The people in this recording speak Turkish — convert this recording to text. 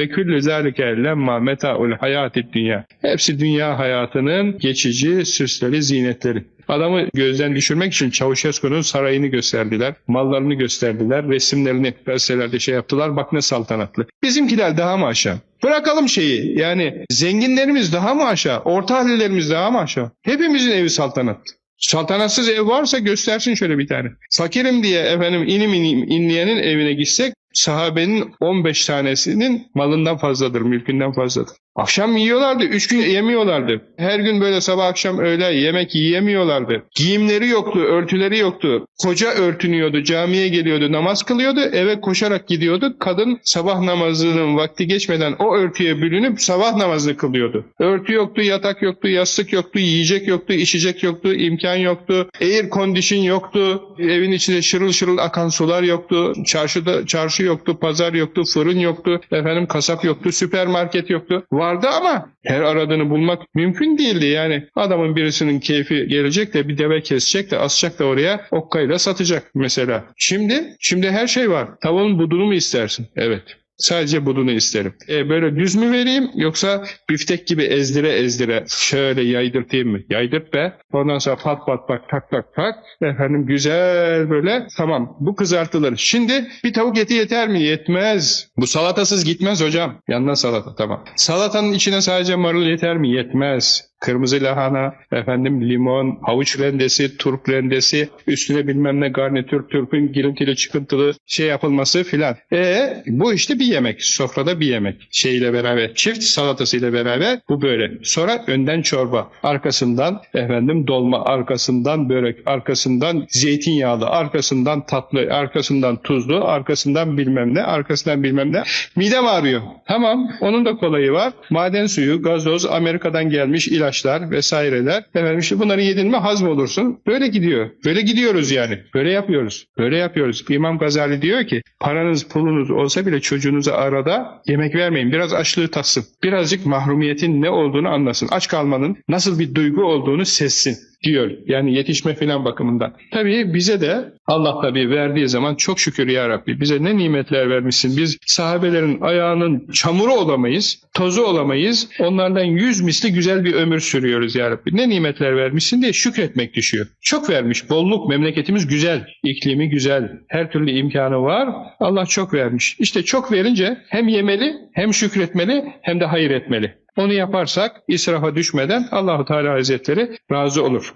Ve küllü zâlike lemma meta'ul hayatid dünya. Hepsi dünya hayatının geçici süsleri, zinetleri. Adamı gözden düşürmek için Çavuşesku'nun sarayını gösterdiler, mallarını gösterdiler, resimlerini gazetelerde şey yaptılar. Bak ne saltanatlı. Bizimkiler daha mı aşağı? Bırakalım şeyi. Yani zenginlerimiz daha mı aşağı? Orta hallilerimiz daha mı aşağı? Hepimizin evi saltanatlı. Saltanatsız ev varsa göstersin şöyle bir tane. Fakirim diye efendim inim inim inleyenin evine gitsek sahabenin 15 tanesinin malından fazladır, mülkünden fazladır. Akşam yiyorlardı, üç gün yemiyorlardı. Her gün böyle sabah akşam öğle yemek yiyemiyorlardı. Giyimleri yoktu, örtüleri yoktu. Koca örtünüyordu, camiye geliyordu, namaz kılıyordu, eve koşarak gidiyordu. Kadın sabah namazının vakti geçmeden o örtüye bürünüp sabah namazını kılıyordu. Örtü yoktu, yatak yoktu, yastık yoktu, yiyecek yoktu, içecek yoktu, imkan yoktu. Air condition yoktu. Evin içinde şırıl şırıl akan sular yoktu. Çarşıda çarşı yoktu, pazar yoktu, fırın yoktu, efendim kasap yoktu, süpermarket yoktu. Vardı ama her aradığını bulmak mümkün değildi. Yani adamın birisinin keyfi gelecek de bir deve kesecek de asacak da oraya okkayla satacak mesela. Şimdi şimdi her şey var. Tavuğun budunu mu istersin? Evet. Sadece budunu isterim. E böyle düz mü vereyim yoksa biftek gibi ezdire ezdire şöyle yaydırtayım mı? Yaydırt be. Ondan sonra pat pat bak tak tak tak. Efendim güzel böyle tamam bu kızartılır. Şimdi bir tavuk eti yeter mi? Yetmez. Bu salatasız gitmez hocam. Yanına salata tamam. Salatanın içine sadece marul yeter mi? Yetmez kırmızı lahana, efendim limon, havuç rendesi, turp rendesi, üstüne bilmem ne garnitür, turpun girintili çıkıntılı şey yapılması filan. E bu işte bir yemek. Sofrada bir yemek. Şeyle beraber, çift salatasıyla beraber bu böyle. Sonra önden çorba, arkasından efendim dolma, arkasından börek, arkasından zeytinyağlı, arkasından tatlı, arkasından tuzlu, arkasından bilmem ne, arkasından bilmem ne. Midem ağrıyor. Tamam, onun da kolayı var. Maden suyu, gazoz, Amerika'dan gelmiş ilaçlar vesaireler. Efendim işte bunları yedin mi hazm olursun. Böyle gidiyor. Böyle gidiyoruz yani. Böyle yapıyoruz. Böyle yapıyoruz. İmam Gazali diyor ki paranız pulunuz olsa bile çocuğunuza arada yemek vermeyin. Biraz açlığı tatsın. Birazcık mahrumiyetin ne olduğunu anlasın. Aç kalmanın nasıl bir duygu olduğunu sezsin diyor. Yani yetişme filan bakımından. Tabii bize de Allah tabii verdiği zaman çok şükür ya Rabbi bize ne nimetler vermişsin. Biz sahabelerin ayağının çamuru olamayız, tozu olamayız. Onlardan yüz misli güzel bir ömür sürüyoruz ya Rabbi. Ne nimetler vermişsin diye şükretmek düşüyor. Çok vermiş. Bolluk memleketimiz güzel. iklimi güzel. Her türlü imkanı var. Allah çok vermiş. İşte çok verince hem yemeli hem şükretmeli hem de hayır etmeli. Onu yaparsak israfa düşmeden Allahu Teala Hazretleri razı olur.